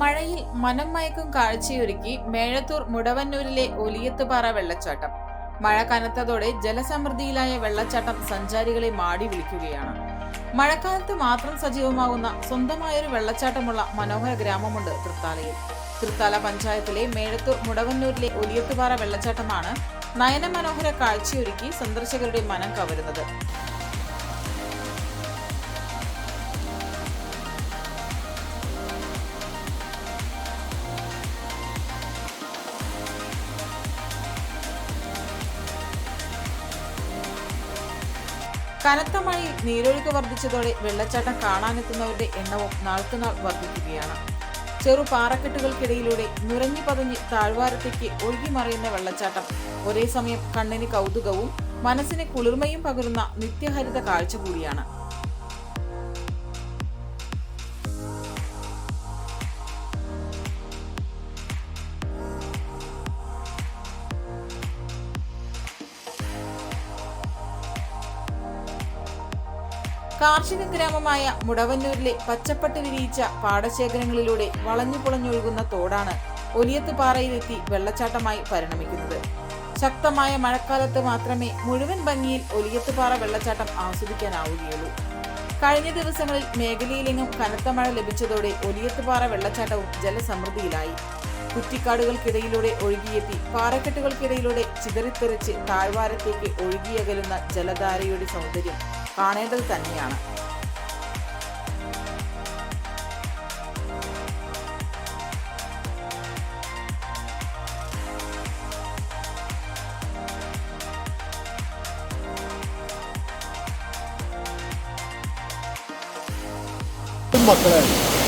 മഴയിൽ മനം മയക്കും കാഴ്ചയൊരുക്കി മേഴത്തൂർ മുടവന്നൂരിലെ ഒലിയത്തുപാറ വെള്ളച്ചാട്ടം. മഴ കനത്തതോടെ ജലസമൃദ്ധിയിലായ വെള്ളച്ചാട്ടം സഞ്ചാരികളെ മാടി വിളിക്കുകയാണ്. മഴക്കാലത്ത് മാത്രം സജീവമാകുന്ന സ്വന്തമായൊരു വെള്ളച്ചാട്ടമുള്ള മനോഹര ഗ്രാമമുണ്ട് തൃത്താലയിൽ. തൃത്താല പഞ്ചായത്തിലെ മേഴത്തൂർ മുടവന്നൂരിലെ ഒലിയത്തുപാറ വെള്ളച്ചാട്ടമാണ് നയനമനോഹര കാഴ്ചയൊരുക്കി സന്ദർശകരുടെ മനം കവരുന്നത്. കനത്ത മഴയിൽ നീരൊഴുക്ക് വർദ്ധിച്ചതോടെ വെള്ളച്ചാട്ടം കാണാനെത്തുന്നവരുടെ എണ്ണവും നാൾക്കുനാൾ വർദ്ധിക്കുകയാണ്. ചെറു പാറക്കെട്ടുകൾക്കിടയിലൂടെ നുരഞ്ഞു പതഞ്ഞ് താഴ്വാരത്തേക്ക് ഒഴുകി മറയുന്ന വെള്ളച്ചാട്ടം ഒരേ സമയം കണ്ണിന് കൗതുകവും മനസ്സിന് കുളിർമയും പകരുന്ന നിത്യഹരിത കാഴ്ച കൂടിയാണ്. കാർഷിക ഗ്രാമമായ മുടവന്നൂരിലെ പച്ചപ്പട്ട് വിരിയിച്ച പാടശേഖരങ്ങളിലൂടെ വളഞ്ഞു പുളഞ്ഞൊഴുകുന്ന തോടാണ് ഒലിയത്ത് പാറയിലെത്തി വെള്ളച്ചാട്ടമായി പരിണമിക്കുന്നത്. ശക്തമായ മഴക്കാലത്ത് മാത്രമേ മുഴുവൻ ഭംഗിയിൽ ഒലിയത്തുപാറ വെള്ളച്ചാട്ടം ആസ്വദിക്കാനാവുകയുള്ളൂ. കഴിഞ്ഞ ദിവസങ്ങളിൽ മേഖലയിലെങ്ങും കനത്ത മഴ ലഭിച്ചതോടെ ഒലിയത്തുപാറ വെള്ളച്ചാട്ടവും ജലസമൃദ്ധിയിലായി. കുറ്റിക്കാടുകൾക്കിടയിലൂടെ ഒഴുകിയെത്തി പാറക്കെട്ടുകൾക്കിടയിലൂടെ ചിതറിത്തെറിച്ച് താഴ്വാരത്തേക്ക് ഒഴുകിയകലുന്ന ജലധാരയുടെ സൗന്ദര്യം കാണേണ്ടത് തന്നെയാണ്. മക്കളെ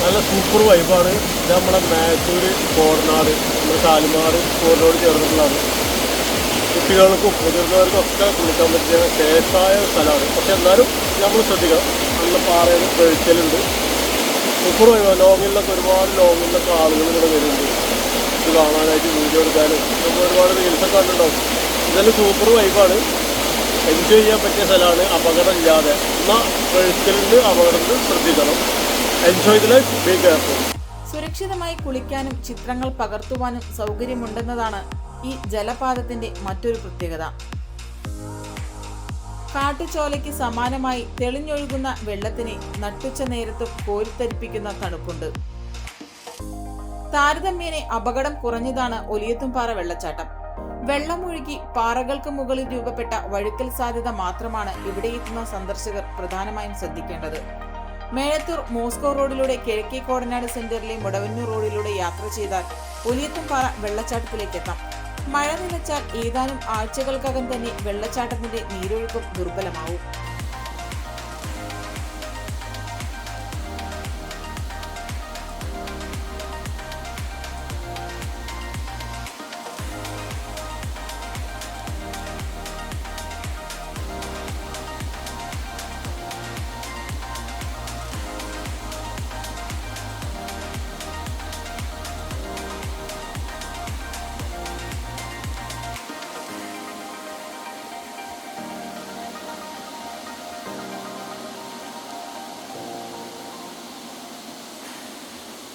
നല്ല സൂപ്പർ വൈബാണ് ഇത് നമ്മളെ മാറ്റൂര് കോടനാട് നമ്മുടെ കാലിമാട് കോറിനോട് ചേർന്നിട്ടുള്ളതാണ് കുട്ടികൾക്കും മുതിർന്നവർക്കും ഒക്കെ കുളിക്കാൻ പറ്റിയ സേഫായ സ്ഥലമാണ്. പക്ഷെ എന്നാലും നമ്മൾ ശ്രദ്ധിക്കണം. നല്ല പാറയിൽ വെളിച്ചലുണ്ട് സൂപ്പർ ലോങ്ങിലൊക്കെ ഒരുപാട് ലോങ്ങിലൊക്കെ ആളുകൾ ഇവിടെ വരുന്നുണ്ട്. ഇത് കാണാനായിട്ട് വീഡിയോ എടുക്കാനും നമുക്ക് ഒരുപാട് റീൽസൊക്കെ കണ്ടിട്ടുണ്ടാവും. ഇതെല്ലാം സൂപ്പർ വൈബാണ് എൻജോയ് ചെയ്യാൻ പറ്റിയ സ്ഥലമാണ് അപകടം ഇല്ലാതെ എന്നാൽ വെളിച്ചലിന്റെ അപകടത്തിൽ ശ്രദ്ധിക്കണം. Enjoy the life be careful സുരക്ഷിതമായി കുളിക്കാനും ചിത്രങ്ങൾ പകർത്തുവാനും സൗകര്യമുണ്ടെന്നതാണ് ഈ ജലപാതത്തിന്റെ മറ്റൊരു പ്രത്യേകത. കാട്ടുചോലയ്ക്ക് സമാനമായി തെളിഞ്ഞൊഴുകുന്ന വെള്ളത്തിന് നട്ടുച്ച നേരത്തും കോരിത്തരിപ്പിക്കുന്ന തണുപ്പുണ്ട്. താരതമ്യേനെ അപകടം കുറഞ്ഞതാണ് ഒലിയത്തുംപാറ വെള്ളച്ചാട്ടം. വെള്ളമൊഴുകി പാറകൾക്ക് മുകളിൽ രൂപപ്പെട്ട വഴുക്കൽ സാധ്യത മാത്രമാണ് ഇവിടെ എത്തുന്ന സന്ദർശകർ പ്രധാനമായും ശ്രദ്ധിക്കേണ്ടത്. മേഴത്തൂർ മോസ്കോ റോഡിലൂടെ കിഴക്കേ കോടനാട് സെന്ററിലെ മുടവന്നൂർ റോഡിലൂടെ യാത്ര ചെയ്താൽ ഒലിയത്തുംപാറ വെള്ളച്ചാട്ടത്തിലേക്ക് എത്താം മഴ നിലച്ചാൽ ഏതാനും ആഴ്ചകൾക്കകം തന്നെ വെള്ളച്ചാട്ടത്തിന്റെ നീരൊഴുക്കും ദുർബലമാവും.